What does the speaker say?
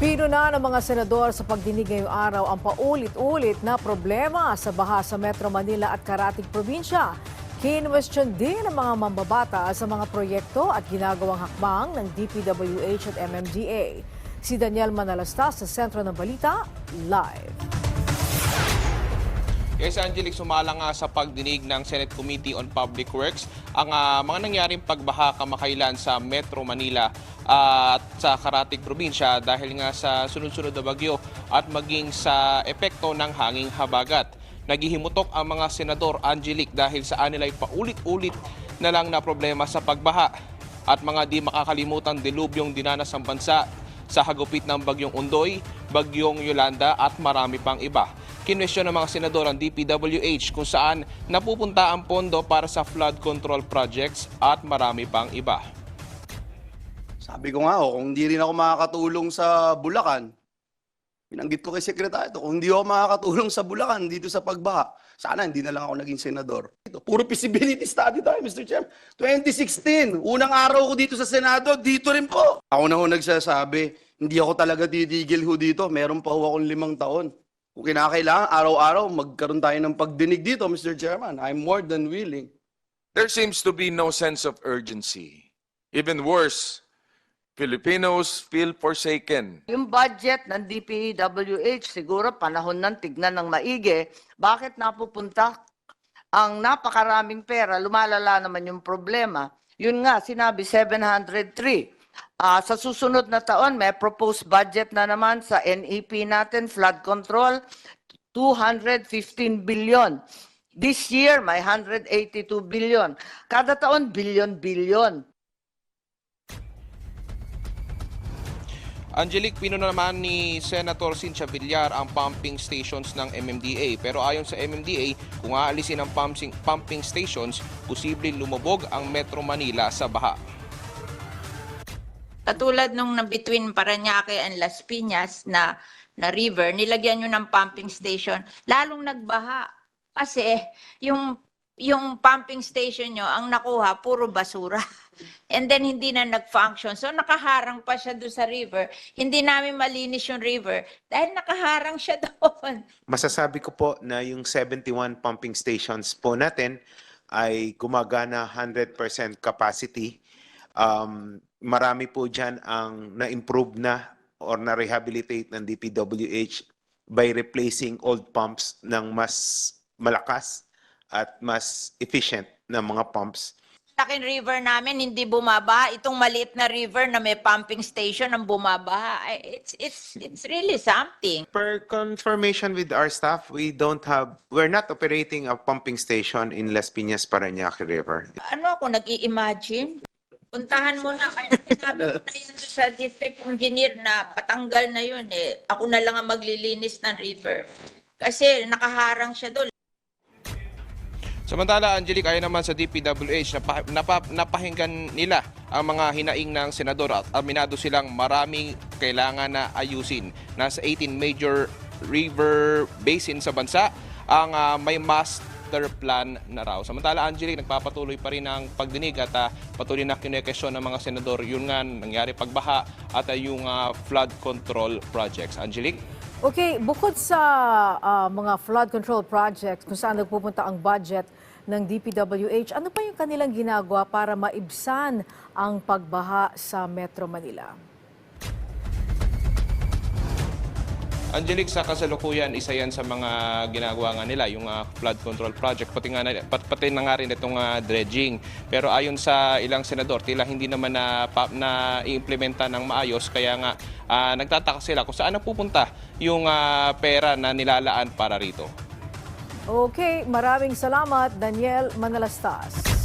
Pinuna ng mga senador sa pagdinig ngayong araw ang paulit-ulit na problema sa baha sa Metro Manila at Karatig Probinsya. Kinwestiyon din ng mga mambabata sa mga proyekto at ginagawang hakbang ng DPWH at MMDA. Si Daniel Manalastas sa Sentro ng Balita, live. Yes, Angelic, sumala nga sa pagdinig ng Senate Committee on Public Works ang ah, mga nangyaring pagbaha kamakailan sa Metro Manila at sa Karatig Probinsya dahil nga sa sunod-sunod na bagyo at maging sa epekto ng hanging habagat. Naghihimutok ang mga senador Angelic dahil sa anilay paulit-ulit na lang na problema sa pagbaha at mga di makakalimutang dilubyong dinanas ang bansa sa hagupit ng Bagyong Undoy, Bagyong Yolanda at marami pang iba. Kinwestiyon ng mga senador ang DPWH kung saan napupunta ang pondo para sa flood control projects at marami pang iba. Sabi ko nga, oh, kung hindi rin ako makakatulong sa Bulacan, binanggit ko kay Sekretary, kung hindi ako makakatulong sa Bulacan dito sa pagbaha, sana hindi na lang ako naging senador. Ito, puro feasibility study tayo, Mr. Chairman. 2016, unang araw ko dito sa Senado, dito rin po. Ako na ho nagsasabi, hindi ako talaga titigil ho dito. Meron pa ho akong limang taon. Kung kinakailangan, araw-araw, magkaroon tayo ng pagdinig dito, Mr. Chairman. I'm more than willing. There seems to be no sense of urgency. Even worse, Filipinos feel forsaken. Yung budget ng DPWH, siguro panahon ng tignan ng maigi, bakit napupunta ang napakaraming pera, lumalala naman yung problema. Yun nga, sinabi 703. Ah, sa susunod na taon, may proposed budget na naman sa NEP natin, flood control, 215 billion. This year, may 182 billion. Kada taon, billion-billion. Angelic, pinuna naman ni Senator Cynthia Villar ang pumping stations ng MMDA. Pero ayon sa MMDA, kung aalisin ang pumping, pumping stations, posibleng lumubog ang Metro Manila sa baha. Katulad nung na between Paranaque and Las Piñas na na river, nilagyan nyo ng pumping station, lalong nagbaha. Kasi yung yung pumping station nyo, ang nakuha, puro basura. And then hindi na nag-function. So nakaharang pa siya doon sa river. Hindi namin malinis yung river dahil nakaharang siya doon. masasabi ko po na yung 71 pumping stations po natin ay gumagana 100% capacity. Um, marami po dyan ang na-improve na or na-rehabilitate ng DPWH by replacing old pumps ng mas malakas at mas efficient na mga pumps. Laking river namin, hindi bumaba. Itong maliit na river na may pumping station ang bumaba. Ay, It's, it's, it's really something. Per confirmation with our staff, we don't have, we're not operating a pumping station in Las Piñas, Parañaque River. ano ako nag-i-imagine? Puntahan mo na, kaya sinabi ko na yun sa district engineer na patanggal na yun eh. Ako na lang ang maglilinis ng river. Kasi nakaharang siya doon. Samantala, Angelic, ayon naman sa DPWH, napa, napa, napahinggan nila ang mga hinaing ng senador at aminado silang maraming kailangan na ayusin. Nasa 18 major river basin sa bansa ang ah, may master plan na raw. Samantala, Angelic, nagpapatuloy pa rin ang pagdinig at ah, patuloy na kinekesyon ng mga senador. Yun nga, nangyari pagbaha at ah, yung ah, flood control projects. Angelic? Okay, bukod sa ah, mga flood control projects kung saan nagpupunta ang budget ng DPWH, ano pa yung kanilang ginagawa para maibsan ang pagbaha sa Metro Manila? Angelic, sa kasalukuyan, isa yan sa mga ginagawa nga nila, yung ah, flood control project, pati, nga, pat, pati na nga rin itong ah, dredging. Pero ayon sa ilang senador, tila hindi naman na, pa, na i-implementa ng maayos, kaya nga ah, nagtataka sila kung saan napupunta yung ah, pera na nilalaan para rito. Okay, maraming salamat Daniel Manalastas.